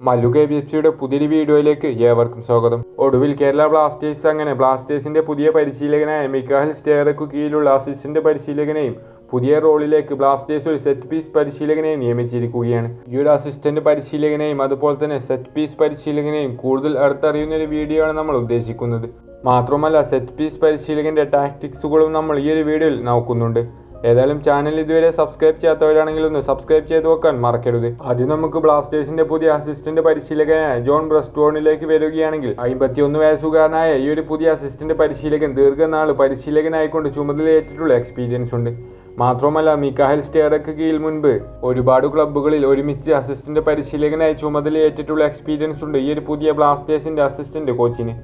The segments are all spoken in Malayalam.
മല്ലു കെ ബി എഫ് സിയുടെ പുതിയൊരു വീഡിയോയിലേക്ക് ഏവർക്കും സ്വാഗതം. ഒടുവിൽ കേരള ബ്ലാസ്റ്റേഴ്സ് അങ്ങനെ ബ്ലാസ്റ്റേഴ്സിന്റെ പുതിയ പരിശീലകനായ മിക്കാഹൽ സ്റ്റേറയ്ക്കു കീഴിലുള്ള അസിസ്റ്റന്റ് പരിശീലകനെയും പുതിയ റോളിലേക്ക് ബ്ലാസ്റ്റേഴ്സ് ഒരു സെറ്റ് പീസ് പരിശീലകനെയും നിയമിച്ചിരിക്കുകയാണ്. ഈ ഒരു അസിസ്റ്റന്റ് പരിശീലകനെയും അതുപോലെ തന്നെ സെറ്റ് പീസ് പരിശീലകനെയും കൂടുതൽ അടുത്തറിയുന്ന ഒരു വീഡിയോ ആണ് നമ്മൾ ഉദ്ദേശിക്കുന്നത്. മാത്രമല്ല സെറ്റ് പീസ് പരിശീലകന്റെ ടാക്ടിക്സുകളും നമ്മൾ ഈ ഒരു വീഡിയോയിൽ നോക്കുന്നുണ്ട്. ഏതായാലും ചാനൽ ഇതുവരെ സബ്സ്ക്രൈബ് ചെയ്യാത്തവരാണെങ്കിൽ ഒന്ന് സബ്സ്ക്രൈബ് ചെയ്ത് വെക്കാൻ മറക്കരുത്. ആദ്യം നമുക്ക് ബ്ലാസ്റ്റേഴ്സിന്റെ പുതിയ അസിസ്റ്റന്റ് പരിശീലകനായ ജോൺ ബ്രസ്റ്റോണിലേക്ക് വരികയാണെങ്കിൽ അമ്പത്തിയൊന്ന് വയസ്സുകാരനായ ഈ ഒരു പുതിയ അസിസ്റ്റന്റ് പരിശീലകൻ ദീർഘനാൾ പരിശീലകനായിക്കൊണ്ട് ചുമതലയേറ്റിട്ടുള്ള എക്സ്പീരിയൻസ് ഉണ്ട്. മാത്രമല്ല മിക്കാഹൽ സ്റ്റേറക്ക് കീഴിൽ മുൻപ് ഒരുപാട് ക്ലബ്ബുകളിൽ ഒരുമിച്ച് അസിസ്റ്റന്റ് പരിശീലകനായി ചുമതലയേറ്റിട്ടുള്ള എക്സ്പീരിയൻസ് ഉണ്ട് ഈ ഒരു പുതിയ ബ്ലാസ്റ്റേഴ്സിന്റെ അസിസ്റ്റന്റ് കോച്ചിന്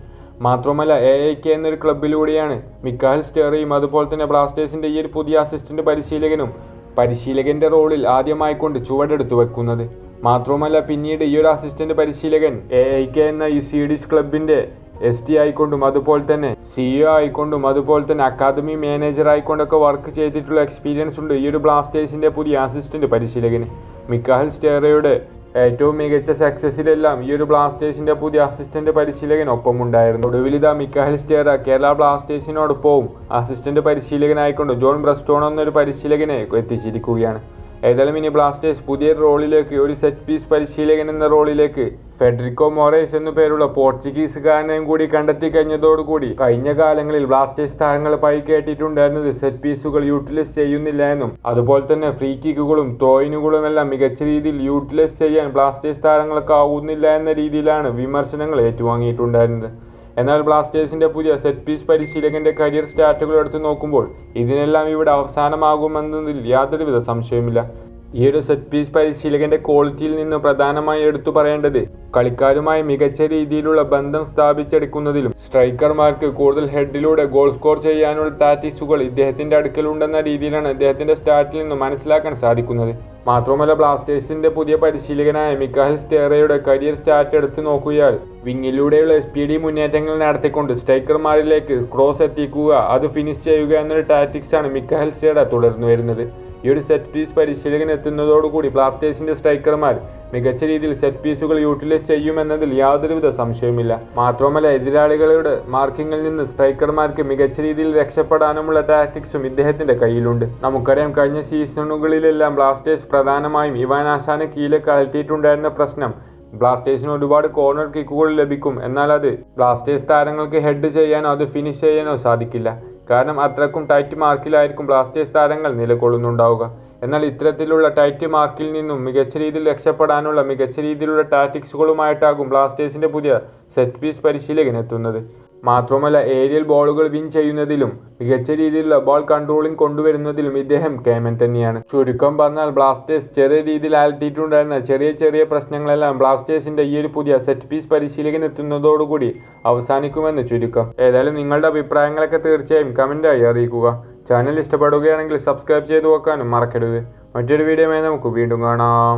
മാത്രമല്ല എ ഐ കെ എന്നൊരു ക്ലബിലൂടെയാണ് മിക്കാഹൽ സ്റ്റെറിയും അതുപോലെ തന്നെ ബ്ലാസ്റ്റേഴ്സിന്റെ ഈ ഒരു പുതിയ അസിസ്റ്റന്റ് പരിശീലകനും പരിശീലകന്റെ റോളിൽ ആദ്യമായിക്കൊണ്ട് ചുവടെടുത്തു വെക്കുന്നത്. മാത്രവുമല്ല പിന്നീട് ഈ ഒരു അസിസ്റ്റന്റ് പരിശീലകൻ എ ഐ കെ എന്ന ഈ സ്വീഡിഷ് ക്ലബിന്റെ എസ് ടി ആയിക്കൊണ്ടും അതുപോലെ തന്നെ സിഇഒ ആയിക്കൊണ്ടും അതുപോലെ തന്നെ അക്കാദമി മാനേജർ ആയിക്കൊണ്ടൊക്കെ വർക്ക് ചെയ്തിട്ടുള്ള എക്സ്പീരിയൻസ് ഉണ്ട് ഈ ഒരു ബ്ലാസ്റ്റേഴ്സിന്റെ പുതിയ അസിസ്റ്റന്റ് പരിശീലകന്. മിക്കാഹൽ സ്റ്റേറയുടെ ഏറ്റവും മികച്ച സക്സസിലെല്ലാം ഈ ഒരു ബ്ലാസ്റ്റേഴ്സിന്റെ പുതിയ അസിസ്റ്റന്റ് പരിശീലകൻ ഒപ്പമുണ്ടായിരുന്നു ഒടുവിൽ ഇതാ മിക്കാഹിൽ സ്റ്റേറ കേരള ബ്ലാസ്റ്റേഴ്സിനോടൊപ്പവും അസിസ്റ്റന്റ് പരിശീലകനായിക്കൊണ്ട് ജോൺ ബ്രസ്റ്റോൺ എന്നൊരു പരിശീലകനെ എത്തിച്ചിരിക്കുകയാണ്. ഏതായാലും ഇനി ബ്ലാസ്റ്റേഴ്സ് പുതിയ റോളിലേക്ക് ഒരു സെറ്റ് പീസ് പരിശീലകൻ എന്ന റോളിലേക്ക്. ഫെഡറിക്കോ മൊറേസ് എന്നു പേരുള്ള പോർച്ചുഗീസുകാരനെയും കൂടി കണ്ടെത്തി കഴിഞ്ഞതോടുകൂടി കഴിഞ്ഞ കാലങ്ങളിൽ ബ്ലാസ്റ്റേഴ്സ് താരങ്ങൾ പൈ കേട്ടിട്ടുണ്ടായിരുന്നത് സെറ്റ് പീസുകൾ യൂട്ടിലൈസ് ചെയ്യുന്നില്ല എന്നും. അതുപോലെ തന്നെ ഫ്രീ കിക്കുകളും ത്രോയിനുകളും എല്ലാം മികച്ച രീതിയിൽ യൂട്ടിലൈസ് ചെയ്യാൻ ബ്ലാസ്റ്റേഴ്സ് താരങ്ങൾക്ക് ആവുന്നില്ല എന്ന രീതിയിലാണ് വിമർശനങ്ങൾ ഏറ്റുവാങ്ങിയിട്ടുണ്ടായിരുന്നത്. എന്നാൽ ബ്ലാസ്റ്റേഴ്സിന്റെ പുതിയ സെറ്റ് പീസ് പരിശീലകന്റെ കരിയർ സ്റ്റാറ്റുകൾ എടുത്തു നോക്കുമ്പോൾ ഇതിനെല്ലാം ഇവിടെ അവസാനമാകുമെന്നതിൽ യാതൊരുവിധ സംശയവുമില്ല. ഈ ഒരു സെറ്റ് പീസ് പരിശീലകന്റെ ക്വാളിറ്റിയിൽ നിന്ന് പ്രധാനമായി എടുത്തു പറയേണ്ടത് കളിക്കാരുമായി മികച്ച രീതിയിലുള്ള ബന്ധം സ്ഥാപിച്ചെടുക്കുന്നതിലും സ്ട്രൈക്കർമാർക്ക് കൂടുതൽ ഹെഡിലൂടെ ഗോൾ സ്കോർ ചെയ്യാനുള്ള ടാറ്റിക്സുകൾ ഇദ്ദേഹത്തിന്റെ അടുക്കലുണ്ടെന്ന രീതിയിലാണ് ഇദ്ദേഹത്തിന്റെ സ്റ്റാറ്റിൽ നിന്ന് മനസ്സിലാക്കാൻ സാധിക്കുന്നത്. മാത്രമല്ല ബ്ലാസ്റ്റേഴ്സിന്റെ പുതിയ പരിശീലകനായ മിക്കാഹൽ സ്റ്റേറയുടെ കരിയർ സ്റ്റാർട്ട് എടുത്തു നോക്കിയാൽ വിങ്ങിലൂടെയുള്ള എസ് മുന്നേറ്റങ്ങൾ നടത്തിക്കൊണ്ട് സ്ട്രൈക്കർമാരിലേക്ക് ക്രോസ് എത്തിക്കുക അത് ഫിനിഷ് ചെയ്യുക എന്നൊരു ടാറ്റിക്സ് ആണ് മിക്കാഹൽ സ്റ്റേറ തുടർന്നു വരുന്നത്. ഈ ഒരു സെറ്റ് പീസ് പരിശീലകൻ എത്തുന്നതോടുകൂടി ബ്ലാസ്റ്റേഴ്സിന്റെ സ്ട്രൈക്കർമാർ മികച്ച രീതിയിൽ സെറ്റ് പീസുകൾ യൂട്ടിലൈസ് ചെയ്യുമെന്നതിൽ യാതൊരുവിധ സംശയവുമില്ല. മാത്രമല്ല എതിരാളികളുടെ മാർക്കിങ്ങിൽ നിന്ന് സ്ട്രൈക്കർമാർക്ക് മികച്ച രീതിയിൽ രക്ഷപ്പെടാനുമുള്ള ടാക്ടിക്സും ഇദ്ദേഹത്തിന്റെ കയ്യിലുണ്ട്. നമുക്കറിയാം കഴിഞ്ഞ സീസണുകളിലെല്ലാം ബ്ലാസ്റ്റേഴ്സ് പ്രധാനമായും ഇവാൻ ആശാന് കീഴിലെ കലർത്തിയിട്ടുണ്ടായിരുന്ന പ്രശ്നം ബ്ലാസ്റ്റേഴ്സിന് ഒരുപാട് കോർണർ കിക്കുകൾ ലഭിക്കും. എന്നാൽ അത് ബ്ലാസ്റ്റേഴ്സ് താരങ്ങൾക്ക് ഹെഡ് ചെയ്യാനോ അത് ഫിനിഷ് ചെയ്യാനോ സാധിക്കില്ല. കാരണം അത്രക്കും ടൈറ്റ് മാർക്കിലായിരിക്കും ബ്ലാസ്റ്റേഴ്സ് താരങ്ങൾ നിലകൊള്ളുന്നുണ്ടാവുക. എന്നാൽ ഇത്തരത്തിലുള്ള ടൈറ്റ് മാർക്കിൽ നിന്നും മികച്ച രീതിയിൽ രക്ഷപ്പെടാനുള്ള മികച്ച രീതിയിലുള്ള ടാറ്റിക്സുകളുമായിട്ടാകും ബ്ലാസ്റ്റേഴ്സിന്റെ പുതിയ സെറ്റ് പീസ് പരിശീലകൻ എത്തുന്നത്. മാത്രമല്ല ഏരിയൽ ബോളുകൾ വിൻ ചെയ്യുന്നതിലും മികച്ച രീതിയിലുള്ള ബോൾ കൺട്രോളിംഗ് കൊണ്ടുവരുന്നതിലും ഇദ്ദേഹം കേമൻ തന്നെയാണ്. ചുരുക്കം പറഞ്ഞാൽ ബ്ലാസ്റ്റേഴ്സ് ചെറിയ രീതിയിൽ അലട്ടിയിട്ടുണ്ടായിരുന്ന ചെറിയ ചെറിയ പ്രശ്നങ്ങളെല്ലാം ബ്ലാസ്റ്റേഴ്സിന്റെ ഈ ഒരു പുതിയ സെറ്റ് പീസ് പരിശീലകൻ എത്തുന്നതോടുകൂടി അവസാനിക്കുമെന്ന് ചുരുക്കം. ഏതായാലും നിങ്ങളുടെ അഭിപ്രായങ്ങളൊക്കെ തീർച്ചയായും കമന്റായി അറിയിക്കുക. ചാനൽ ഇഷ്ടപ്പെടുകയാണെങ്കിൽ സബ്സ്ക്രൈബ് ചെയ്തു വെക്കാനും മറക്കരുത്. മറ്റൊരു വീഡിയോയുമായി നമുക്ക് വീണ്ടും കാണാം.